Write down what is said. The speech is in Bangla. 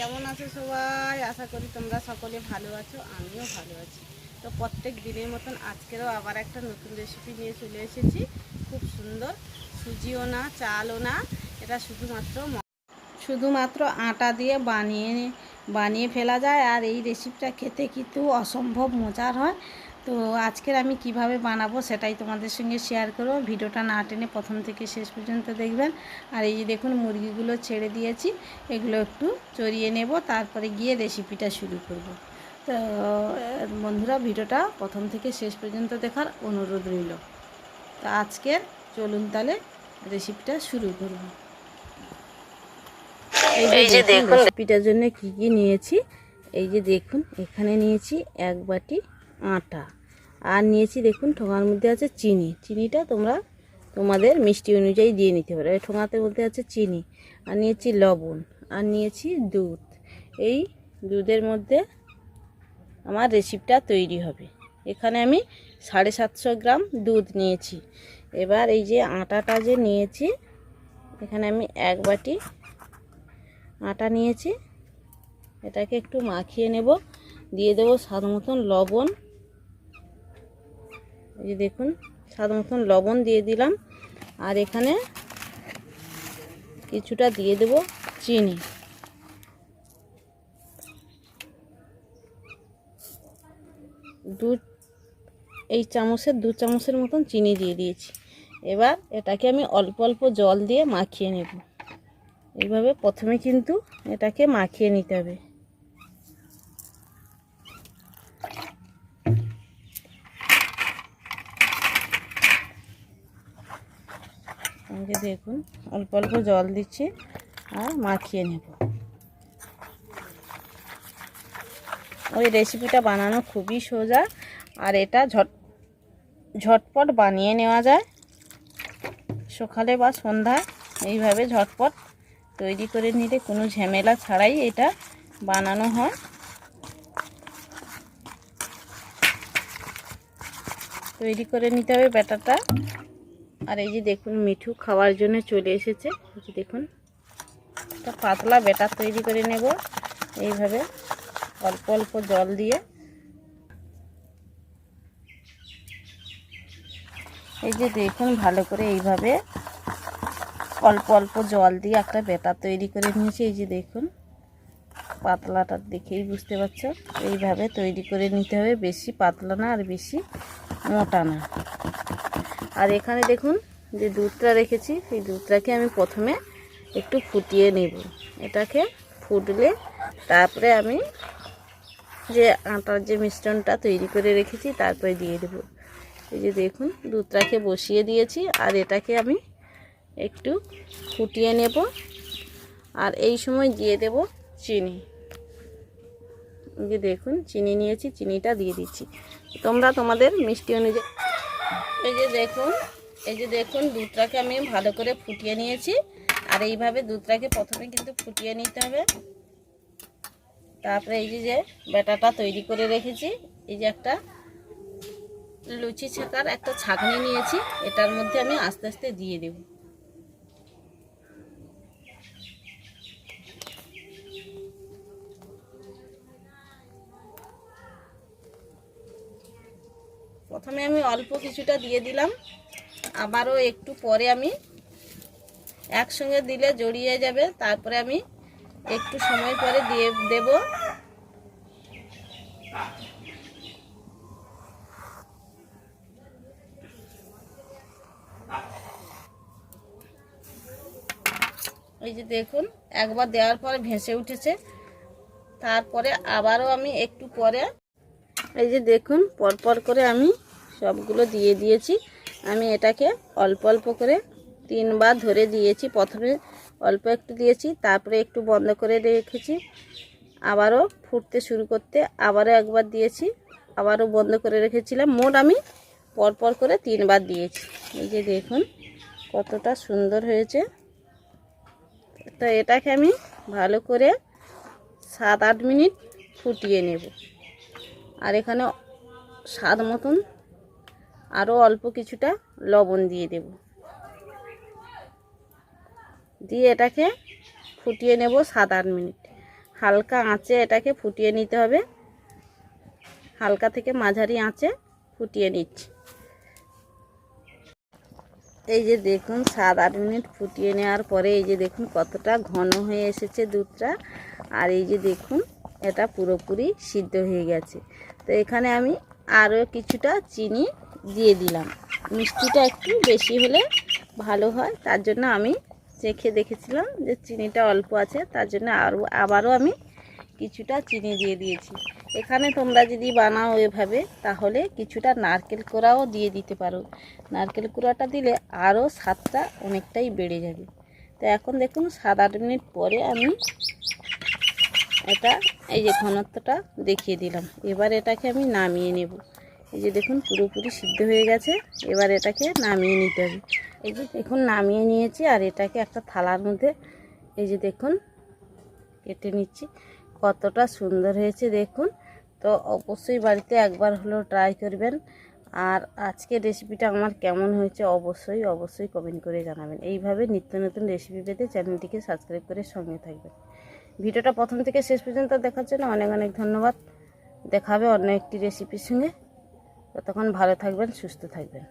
কেমন আছো সবাই? আশা করি তোমরা সকলে ভালো আছো, আমিও ভালো আছি। তো প্রত্যেক দিনের মতন আজকেরও আবার একটা নতুন রেসিপি নিয়ে চলে এসেছি। খুব সুন্দর সুজিও না, চালও না, এটা শুধুমাত্র শুধুমাত্র আটা দিয়ে বানিয়ে বানিয়ে ফেলা যায়। আর এই রেসিপিটা খেতে কিন্তু অসম্ভব মজার হয়। তো আজকের আমি কীভাবে বানাবো সেটাই তোমাদের সঙ্গে শেয়ার করব। ভিডিওটা না টেনে প্রথম থেকে শেষ পর্যন্ত দেখবেন। আর এই যে দেখুন মুরগিগুলো ছেড়ে দিয়েছি। এগুলো একটু চড়িয়ে নেব তারপরে গিয়ে রেসিপিটা শুরু করব। তো বন্ধুরা ভিডিওটা প্রথম থেকে শেষ পর্যন্ত দেখার অনুরোধ রইল। তো আজকের চলুন তাহলে রেসিপিটা শুরু করব। এই যে দেখুন রেসিপিটার জন্য কি কি নিয়েছি এই যে দেখুন এখানে নিয়েছি এক বাটি আটা। আর নিয়েছি দেখুন, ঠোঙার মধ্যে আছে চিনি। চিনিটা তোমরা তোমাদের মিষ্টি অনুযায়ী দিয়ে নিতে পারো। এই ঠোঙাতে বলতে আছে চিনি। আর নিয়েছি লবণ। আর নিয়েছি দুধ। এই দুধের মধ্যে আমার রেসিপিটা তৈরি হবে। এখানে আমি সাড়ে সাতশো গ্রাম দুধ নিয়েছি। এবার এই যে আটাটা যে নিয়েছি, এখানে আমি এক বাটি আটা নিয়েছি। এটাকে একটু মাখিয়ে নেব। দিয়ে দেবো স্বাদ মতন লবণ। এই যে দেখুন, স্বাদ মতন লবণ দিয়ে দিলাম। আর এখানে কিছুটা দিয়ে দেব চিনি। দু, এই চামচের, দু চামচের মতন চিনি দিয়ে দিয়েছি। এবার এটাকে আমি অল্প অল্প জল দিয়ে মাখিয়ে নেব। এইভাবে প্রথমে কিন্তু এটাকে মাখিয়ে নিতে হবে। যে দেখুন, অল্প অল্প জল দিচ্ছি আর মাখিয়ে নেব। ওই রেসিপিটা বানানো খুবই সোজা আর এটা ঝট, ঝটপট বানিয়ে নেওয়া যায়। সকালে বা সন্ধ্যায় এইভাবে ঝটপট তৈরি করে নিলে কোনো ঝামেলা ছাড়াই এটা বানানো হয়। তৈরি করে নিতে হবে ব্যাটারটা। আর এই যে দেখুন, মিঠু খাওয়ার জন্য চলে এসেছে। দেখুন, একটা পাতলা ব্যাটার তৈরি করে নেব এইভাবে, অল্প অল্প জল দিয়ে। এই যে দেখুন, ভালো করে এইভাবে অল্প অল্প জল দিয়ে একটা ব্যাটার তৈরি করে নিয়েছি। এই যে দেখুন, পাতলাটা দেখেই বুঝতে পারছ। এইভাবে তৈরি করে নিতে হবে, বেশি পাতলা না আর বেশি মোটা না। আর এখানে দেখুন যে দুধটা রেখেছি সেই দুধটাকে আমি প্রথমে একটু ফুটিয়ে নেব। এটাকে ফুটলে তারপরে আমি যে আটার যে মিশ্রণটা তৈরি করে রেখেছি তারপরে দিয়ে দেব। এই যে দেখুন, দুধটাকে বসিয়ে দিয়েছি আর এটাকে আমি একটু ফুটিয়ে নেব। আর এই সময় দিয়ে দেব চিনি। যে দেখুন, চিনি নিয়েছি, চিনিটা দিয়ে দিচ্ছি। তোমরা তোমাদের মিষ্টি অনুযায়ী এই যে দেখুন, এই যে দেখুন, দুধটাকে আমি ভালো করে ফুটিয়ে নিয়েছি। আর এইভাবে দুধটাকে প্রথমে কিন্তু ফুটিয়ে নিতে হবে। তারপরে এই যে যে ব্যাটাটা তৈরি করে রেখেছি, এই যে একটা লুচি ছাকার একটা ছাঁকনি নিয়েছি। এটার মধ্যে আমি আস্তে আস্তে দিয়ে দেব। প্রথমে আমি অল্প কিছুটা দিয়ে দিলাম। আবারও একটু পরে আমি একসঙ্গে দিলে জড়িয়ে যাবে। তারপরে আমি একটু সময় পরে দিয়ে দেব। এই যে দেখুন, একবার দেওয়ার পরে ভেসে উঠেছে। তারপরে আবারও আমি একটু পরে এই যে দেখুন, পরপর করে আমি সবগুলো দিয়ে দিয়েছি। আমি এটাকে অল্প অল্প করে তিনবার ধরে দিয়েছি। প্রথমে অল্প একটু দিয়েছি, তারপরে একটু বন্ধ করে রেখেছি। আবারও ফুটতে শুরু করতে আবারও একবার দিয়েছি, আবারও বন্ধ করে রেখেছিলাম। মোট আমি পরপর করে তিনবার দিয়েছি। এই যে দেখুন, কতটা সুন্দর হয়েছে। তো এটাকে আমি ভালো করে সাত আট মিনিট ফুটিয়ে নেব। আর এখানে স্বাদ মতন আরও অল্প কিছুটা লবণ দিয়ে দেব। দিয়ে এটাকে ফুটিয়ে নেব সাত আট মিনিট। হালকা আঁচে এটাকে ফুটিয়ে নিতে হবে। হালকা থেকে মাঝারি আঁচে ফুটিয়ে নিচ্ছি। এই যে দেখুন সাত আট মিনিট ফুটিয়ে নেওয়ার পরে এই যে দেখুন কতটা ঘন হয়ে এসেছে দুধটা। আর এই যে দেখুন এটা পুরোপুরি সিদ্ধ হয়ে গেছে। তো এখানে আমি আরও কিছুটা চিনি দিয়ে দিলাম। মিষ্টিটা একটু বেশি হলে ভালো হয়। তার জন্য আমি চেখে দেখেছিলাম যে চিনিটা অল্প আছে, তার জন্য আরও, আবারও আমি কিছুটা চিনি দিয়ে দিয়েছি। এখানে তোমরা যদি বানাও এভাবে, তাহলে কিছুটা নারকেল কোড়াও দিয়ে দিতে পারো। নারকেল কোড়াটা দিলে আরও স্বাদটা অনেকটাই বেড়ে যাবে। তো এখন দেখুন, সাত আট মিনিট পরে আমি এটা, এই যে ঘনত্বটা দেখিয়ে দিলাম। এবার এটাকে আমি নামিয়ে নেব। এই যে দেখুন, পুরোপুরি সিদ্ধ হয়ে গেছে। এবার এটাকে নামিয়ে নিতে হবে। এই যে দেখুন, নামিয়ে নিয়েছি আর এটাকে একটা থালার মধ্যে, এই যে দেখুন, কেটে নিচ্ছি। কতটা সুন্দর হয়েছে দেখুন। তো অবশ্যই বাড়িতে একবার হলেও ট্রাই করবেন। আর আজকে রেসিপিটা আমার কেমন হয়েছে অবশ্যই অবশ্যই কমেন্ট করে জানাবেন। এইভাবে নিত্য নতুন রেসিপি পেতে চ্যানেলটিকে সাবস্ক্রাইব করে সঙ্গে থাকবেন। ভিডিওটা প্রথম থেকে শেষ পর্যন্ত দেখার জন্য অনেক অনেক ধন্যবাদ। দেখাবে অন্য একটি রেসিপির সঙ্গে। ততক্ষণ ভালো থাকবেন, সুস্থ থাকবেন।